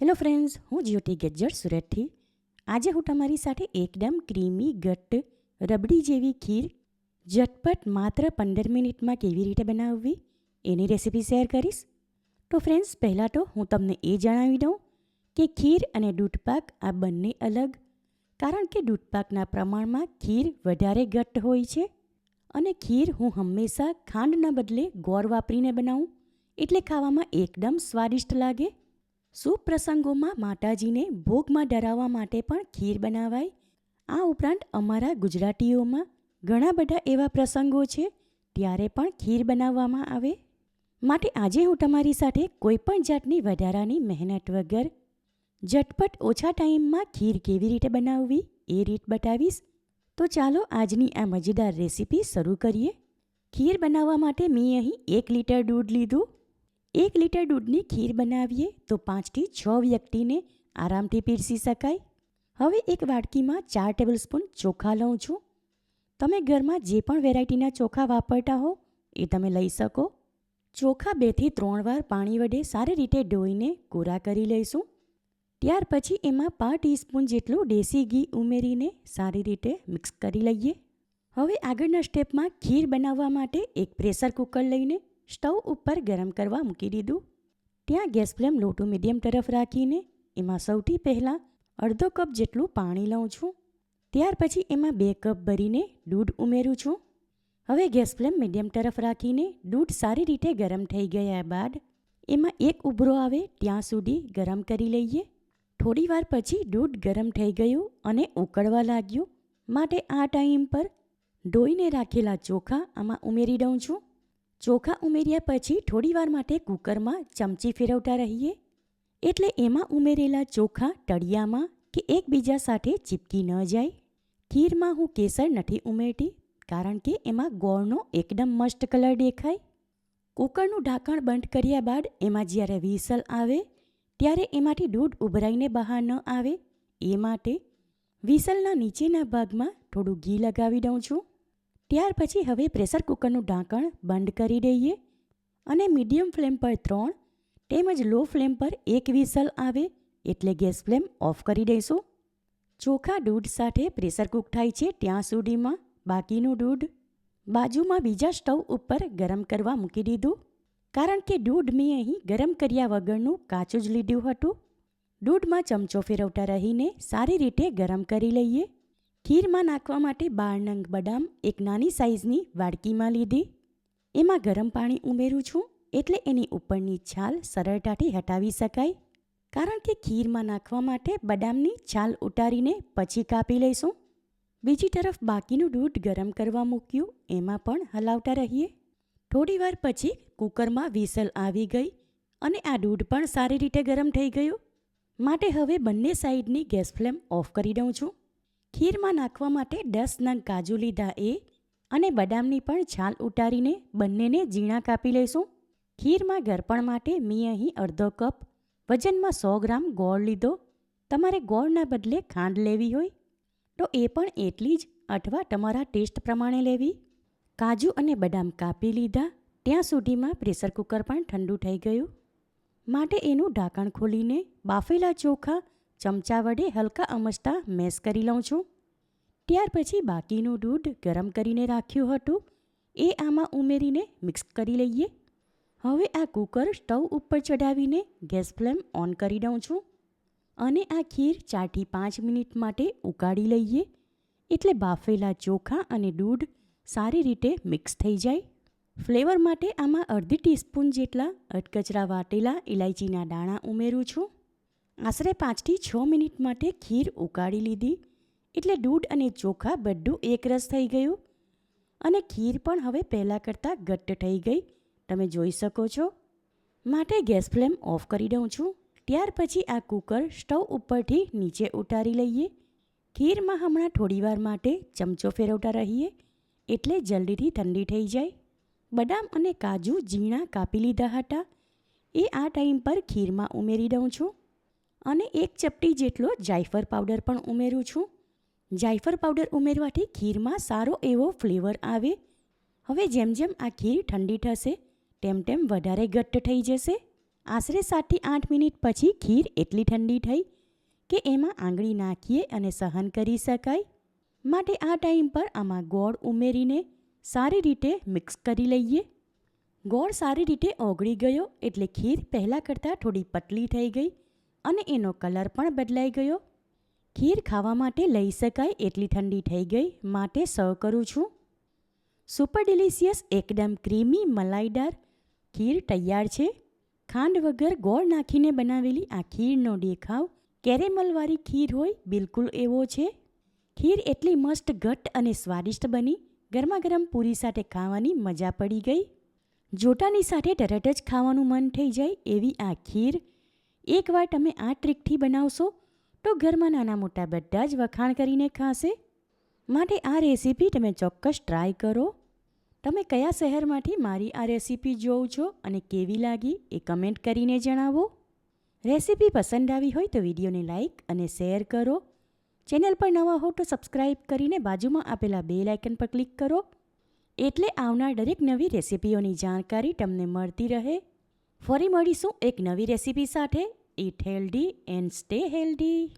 Hello friends હું જ્યોતિ ગજ્જર સુરતથી. આજે હું તમારી સાથે એકદમ ક્રીમી ગટ્ટ રબડી જેવી ખીર ઝટપટ માત્ર પંદર મિનિટમાં કેવી રીતે બનાવવી એની રેસીપી શેર કરીશ. તો ફ્રેન્ડ્સ પહેલાં તો હું તમને એ જણાવી દઉં કે ખીર અને દૂધપાક આ બંને અલગ, કારણ કે દૂધપાકના પ્રમાણમાં ખીર વધારે ઘટ્ટ હોય છે અને ખીર હું હંમેશા ખાંડના બદલે ગોળ વાપરીને બનાવું, એટલે ખાવામાં એકદમ સ્વાદિષ્ટ લાગે. શુભ પ્રસંગોમાં માતાજીને ભોગમાં ધરાવવા માટે પણ ખીર બનાવાય. આ ઉપરાંત અમારા ગુજરાતીઓમાં ઘણા બધા એવા પ્રસંગો છે, ત્યારે પણ ખીર બનાવવામાં આવે. માટે આજે હું તમારી સાથે કોઈપણ જાતની વધારાની મહેનત વગર ઝટપટ ઓછા ટાઈમમાં ખીર કેવી રીતે બનાવવી એ રીત બતાવીશ. તો ચાલો આજની આ મજેદાર રેસીપી શરૂ કરીએ. ખીર બનાવવા માટે મેં અહીં એક લીટર દૂધ લીધું. એક લીટર દૂધની ખીર બનાવીએ તો પાંચથી છ વ્યક્તિને આરામથી પીરસી શકાય. હવે એક વાડકીમાં ચાર ટેબલ સ્પૂન ચોખા લઉં છું. તમે ઘરમાં જે પણ વેરાયટીના ચોખા વાપરતા હો એ તમે લઈ શકો. ચોખા બેથી ત્રણ વાર પાણી વડે સારી રીતે ધોઈને કોરા કરી લઈશું. ત્યાર પછી એમાં પાંચ ટીસ્પૂન જેટલું દેશી ઘી ઉમેરીને સારી રીતે મિક્સ કરી લઈએ. હવે આગળના સ્ટેપમાં ખીર બનાવવા માટે એક પ્રેશર કુકર લઈને સ્ટવ ઉપર ગરમ કરવા મૂકી દીધું. ત્યાં gas flame low to medium તરફ રાખીને એમાં સૌથી પહેલાં અડધો કપ જેટલું પાણી લઉં છું. ત્યાર પછી એમાં બે કપ ભરીને દૂધ ઉમેરું છું. હવે ગેસ ફ્લેમ મીડિયમ તરફ રાખીને દૂધ સારી રીતે ગરમ થઈ ગયા બાદ એમાં એક ઉભરો આવે ત્યાં સુધી ગરમ કરી લઈએ. થોડીવાર પછી દૂધ ગરમ થઈ ગયું અને ઉકળવા લાગ્યું. માટે આ ટાઈમ પર ધોઈને રાખેલા ચોખા આમાં ઉમેરી દઉં છું. ચોખા ઉમેર્યા પછી થોડીવાર માટે કુકરમાં ચમચી ફેરવતા રહીએ. એટલે એમાં ઉમેરેલા ચોખા તળિયામાં કે એકબીજા સાથે ચીપકી ન જાય. ખીરમાં હું કેસર નથી ઉમેરતી, કારણ કે એમાં ગોળનો એકદમ મસ્ત કલર દેખાય. કુકરનું ઢાંકણ બંધ કર્યા બાદ એમાં જ્યારે વિસલ આવે, ત્યારે એમાંથી દૂધ ઉભરાઈને બહાર ન આવે. એ માટે વિસલના નીચેના ભાગમાં થોડું ઘી લગાવી દઉં છું. ત્યાર પછી હવે પ્રેશર કુકરનું ઢાંકણ બંધ કરી દઈએ અને મીડિયમ ફ્લેમ પર ત્રણ તેમજ લો ફ્લેમ પર એક વિસલ આવે એટલે ગેસ ફ્લેમ ઓફ કરી દઈશું. ચોખા દૂધ સાથે પ્રેશર કુક થાય છે ત્યાં સુધીમાં. બાકીનું દૂધ બાજુમાં બીજા સ્ટવ ઉપર ગરમ કરવા મૂકી દીધું. કારણ કે દૂધ મેં અહીં ગરમ કર્યા વગરનું કાચું જ લીધું હતું. દૂધમાં ચમચો ફેરવતા રહીને સારી રીતે ગરમ કરી લઈએ. ખીરમાં નાખવા માટે બાર નંગ બદામ એક નાની સાઇઝની વાડકીમાં લીધી. એમાં ગરમ પાણી ઉમેરું છું એટલે એની ઉપરની છાલ સરળતાથી હટાવી શકાય. કારણ કે ખીરમાં નાખવા માટે બદામની છાલ ઉતારીને પછી કાપી લઈશું. બીજી તરફ બાકીનું દૂધ ગરમ કરવા મૂક્યું, એમાં પણ હલાવતા રહીએ. થોડીવાર પછી કુકરમાં વિસલ આવી ગઈ અને આ દૂધ પણ સારી રીતે ગરમ થઈ ગયું. માટે હવે બંને સાઈડની ગેસ ફ્લેમ ઓફ કરી દઉં છું. ખીરમાં નાખવા માટે દસ નંગ કાજુ લીધા એ અને બદામની પણ છાલ ઉતારીને બંનેને ઝીણા કાપી લઈશું. ખીરમાં ગરપણ માટે મેં અહીં અડધો કપ વજનમાં સો ગ્રામ ગોળ લીધો. તમારે ગોળના બદલે ખાંડ લેવી હોય તો એ પણ એટલી જ અથવા તમારા ટેસ્ટ પ્રમાણે લેવી. કાજુ અને બદામ કાપી લીધા. ત્યાં સુધીમાં પ્રેશર કુકર પણ ઠંડુ થઈ ગયું. માટે એનું ઢાંકણ ખોલીને બાફેલા ચોખા ચમચા વડે હલકા અમસ્તા મેસ કરી લઉં છું. ત્યાર પછી બાકીનું દૂધ ગરમ કરીને રાખ્યું હતું. એ આમાં ઉમેરીને મિક્સ કરી લઈએ. હવે આ કુકર સ્ટવ ઉપર ચડાવીને ગેસ ફ્લેમ ઓન કરી દઉં છું અને આ ખીર ચારથી પાંચ મિનિટ માટે ઉકાળી લઈએ. એટલે બાફેલા ચોખા અને દૂધ સારી રીતે મિક્સ થઈ જાય. ફ્લેવર માટે આમાં અડધી ટીસ્પૂન જેટલા અટકચરા વાટેલા ઇલાયચીના દાણા ઉમેરું છું. આશરે પાંચથી છ મિનિટ માટે ખીર ઉકાળી લીધી. એટલે દૂધ અને ચોખા બધું એકરસ થઈ ગયું. અને ખીર પણ હવે પહેલાં કરતાં ઘટ્ટ થઈ ગઈ. તમે જોઈ શકો છો. માટે ગેસ ફ્લેમ ઓફ કરી દઉં છું. ત્યાર પછી આ કુકર સ્ટવ ઉપરથી નીચે ઉતારી લઈએ. ખીરમાં હમણાં થોડીવાર માટે ચમચો ફેરવતા રહીએ. એટલે જલ્દીથી ઠંડી થઈ જાય. બદામ અને કાજુ ઝીણા કાપી લીધા હતા. એ આ ટાઈમ પર ખીરમાં ઉમેરી દઉં છું. અને એક ચપટી જેટલો જાયફળ પાવડર પણ ઉમેરું છું. જાયફળ પાવડર ઉમેરવાથી ખીરમાં સારો એવો ફ્લેવર આવે. હવે જેમ જેમ આ ખીર ઠંડી થશે, તેમ તેમ વધારે ઘટ્ટ થઈ જશે. આશરે સાતથી આઠ મિનિટ પછી ખીર એટલી ઠંડી થઈ કે એમાં આંગળી નાખીએ અને સહન કરી શકાય. માટે આ ટાઈમ પર આમાં ગોળ ઉમેરીને સારી રીતે મિક્સ કરી લઈએ. ગોળ સારી રીતે ઓગળી ગયો એટલે ખીર પહેલાં કરતાં થોડી પતલી થઈ ગઈ. અને એનો કલર પણ બદલાઈ ગયો. ખીર ખાવા માટે લઈ શકાય એટલી ઠંડી થઈ ગઈ, માટે સર્વ કરું છું. સુપર ડિલિશિયસ એકદમ ક્રીમી મલાઈદાર ખીર તૈયાર છે. ખાંડ વગર ગોળ નાખીને બનાવેલી આ ખીરનો દેખાવ. કેરેમલવાળી ખીર હોય, બિલકુલ એવો છે. ખીર એટલી મસ્ત, ઘટ્ટ અને સ્વાદિષ્ટ બની. ગરમા ગરમ પૂરી સાથે ખાવાની મજા પડી ગઈ. જોટાની સાથે તરત જ ખાવાનું મન થઈ જાય એવી આ ખીર. એકવાર તમે આ ટ્રીકથી બનાવશો, તો ઘરમાં નાના મોટા બધા જ વખાણ કરીને ખાશે. માટે આ રેસીપી તમે ચોક્કસ ટ્રાય કરો. તમે કયા શહેરમાંથી મારી આ રેસીપી જોઉં છો અને કેવી લાગી એ કમેન્ટ કરીને જણાવો. રેસીપી પસંદ આવી હોય તો વિડીયોને લાઇક અને શેર કરો. ચેનલ પર નવા હો તો સબસ્ક્રાઇબ કરીને બાજુમાં આપેલા બે લાઇકન પર ક્લિક કરો. એટલે આવનાર દરેક નવી રેસીપીઓની જાણકારી તમને મળતી રહે. ફરી મળીશું એક નવી રેસીપી સાથે. Eat healthy and stay healthy